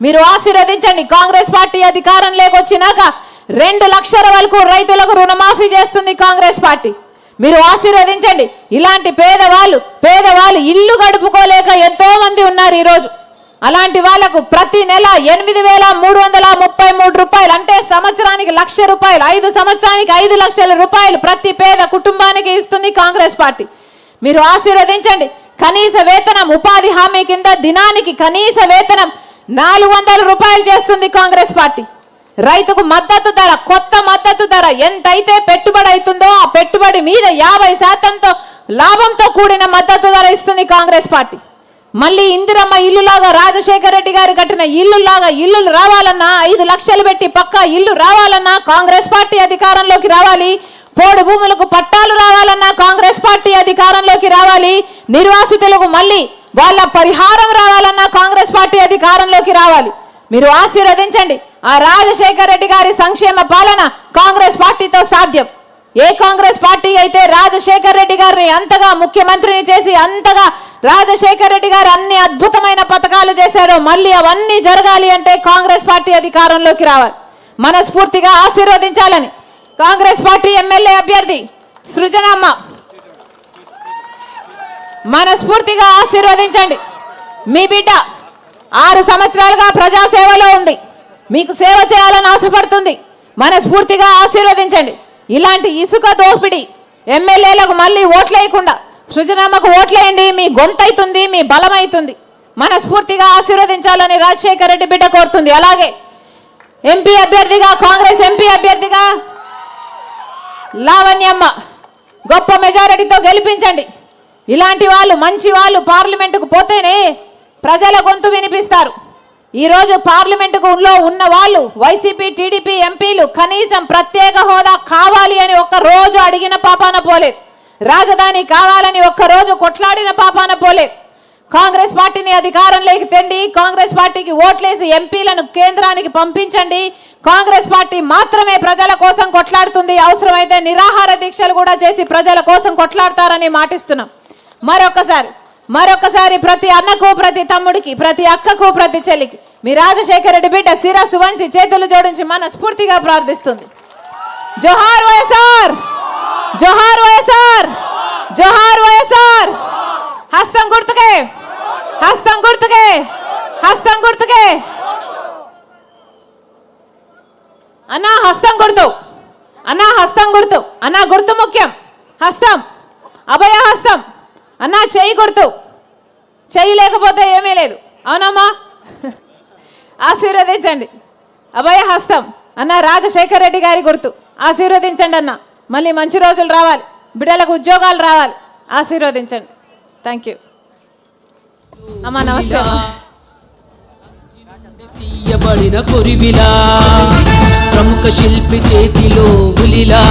మీరు ఆశీర్వదించండి. కాంగ్రెస్ పార్టీ అధికారం లేకొచ్చినాక రెండు లక్షల వరకు రైతులకు రుణమాఫీ చేస్తుంది కాంగ్రెస్ పార్టీ. మీరు ఆశీర్వదించండి. ఇలాంటి పేదవాళ్ళు పేదవాళ్ళు ఇల్లు గడుపుకోలేక ఎంతో మంది ఉన్నారు ఈరోజు. అలాంటి వాళ్ళకు ప్రతి నెల ఎనిమిది వేల మూడు వందల ముప్పై మూడు రూపాయలు అంటే సంవత్సరానికి లక్ష రూపాయలు ఐదు సంవత్సరానికి ఐదు లక్షల రూపాయలు ప్రతి పేద కుటుంబానికి ఇస్తుంది కాంగ్రెస్ పార్టీ. మీరు ఆశీర్వదించండి. కనీస వేతనం ఉపాధి హామీ కింద దినానికి కనీస వేతనం నాలుగు వందల రూపాయలు చేస్తుంది కాంగ్రెస్ పార్టీ. రైతుకు మద్దతు ధర కొత్త మద్దతు ధర ఎంతైతే పెట్టుబడి అవుతుందో ఆ పెట్టుబడి మీద యాభై శాతంతో లాభంతో కూడిన మద్దతు ధర ఇస్తుంది కాంగ్రెస్ పార్టీ. మళ్ళీ ఇందిరమ్మ ఇల్లులాగా రాజశేఖర రెడ్డి గారు కట్టిన ఇల్లులాగా ఇల్లులు రావాలన్నా ఐదు లక్షలు పెట్టి పక్కా ఇల్లు రావాలన్నా కాంగ్రెస్ పార్టీ అధికారంలోకి రావాలి. పోడు భూములకు పట్టాలు రావాలన్నా కాంగ్రెస్ పార్టీ అధికారంలోకి రావాలి. నిర్వాస వాళ్ళ పరిహారం రావాలన్నా కాంగ్రెస్ పార్టీ అధికారంలోకి రావాలి. మీరు ఆశీర్వదించండి. ఆ రాజశేఖర రెడ్డి గారి సంక్షేమ పాలన కాంగ్రెస్ పార్టీతో సాధ్యం. ఏ కాంగ్రెస్ పార్టీ అయితే రాజశేఖర్ రెడ్డి గారిని అంతగా ముఖ్యమంత్రిని చేసి అంతగా రాజశేఖర్ రెడ్డి గారు అన్ని అద్భుతమైన పథకాలు చేశారో మళ్ళీ అవన్నీ జరగాలి అంటే కాంగ్రెస్ పార్టీ అధికారంలోకి రావాలి. మనస్ఫూర్తిగా ఆశీర్వదించాలని కాంగ్రెస్ పార్టీ ఎమ్మెల్యే అభ్యర్థి సృజనమ్మ మనస్ఫూర్తిగా ఆశీర్వదించండి. మీ బిడ్డ ఆరు సంవత్సరాలుగా ప్రజాసేవలో ఉంది. మీకు సేవ చేయాలని ఆశపడుతుంది. మనస్ఫూర్తిగా ఆశీర్వదించండి. ఇలాంటి ఇసుక దోపిడి ఎమ్మెల్యేలకు మళ్ళీ ఓట్లేయకుండా సృజనామకు ఓట్లేయండి. మీ గొంతైతుంది మీ బలమైతుంది. మనస్ఫూర్తిగా ఆశీర్వదించాలని రాజశేఖర రెడ్డి బిడ్డ కోరుతుంది. అలాగే ఎంపీ అభ్యర్థిగా కాంగ్రెస్ ఎంపీ అభ్యర్థిగా లావణ్యమ్మ గొప్ప మెజారిటీతో గెలిపించండి. ఇలాంటి వాళ్ళు మంచి వాళ్ళు పార్లమెంటుకు పోతేనే ప్రజల గొంతు వినిపిస్తారు. ఈరోజు పార్లమెంటుకు ఉన్న వాళ్ళు వైసీపీ టీడీపీ ఎంపీలు కనీసం ప్రత్యేక హోదా కావాలి అని ఒక్క రోజు అడిగిన పాపాన పోలేదు. రాజధాని కావాలని ఒక్క రోజు కొట్లాడిన పాపాన పోలేదు. కాంగ్రెస్ పార్టీని అధికారంలోకి తెండి కాంగ్రెస్ పార్టీకి ఓట్లేసి ఎంపీలను కేంద్రానికి పంపించండి. కాంగ్రెస్ పార్టీ మాత్రమే ప్రజల కోసం కొట్లాడుతుంది. అవసరమైతే నిరాహార దీక్షలు కూడా చేసి ప్రజల కోసం కొట్లాడతారని మాటిస్తున్నాం. మరొకసారి మరొకసారి ప్రతి అన్నకు ప్రతి తమ్ముడికి ప్రతి అక్కకు ప్రతి చెల్లికి. మీ రాజశేఖర రెడ్డి బిడ్డ శిరస్సు వంచి చేతులు జోడించి మనస్ఫూర్తిగా ప్రార్థిస్తుంది. జోహార్ వైఎస్ఆర్! జోహార్ వైఎస్ఆర్! జోహార్ వైఎస్ఆర్! హస్తం గుర్తుకే! హస్తం గుర్తుకే! హస్తం గుర్తుకే! అన్నా హస్తం గుర్తు. అన్నా హస్తం గుర్తు. అన్నా గుర్తు ముఖ్యం. హస్తం. అభయ హస్తం. అన్నా చేయి కొడుతూ. చెయ్యి లేకపోతే ఏమీ లేదు. అవునమ్మా? ఆశీర్వదించండి. అభయ హస్తం. అన్న రాజశేఖర్ రెడ్డి గారి గుర్తు. ఆశీర్వదించండి అన్న. మళ్ళీ మంచి రోజులు రావాలి. బిడ్డలకు ఉద్యోగాలు రావాలి. ఆశీర్వదించండి. థ్యాంక్ యూ అమ్మా నమస్తే తీయబడిన కొరివిలా ప్రముఖ శిల్పి చేతిలో ఉలిలా.